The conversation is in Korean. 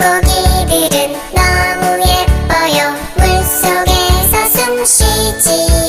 물고기들은 너무 예뻐요. 물속에서 숨 쉬지.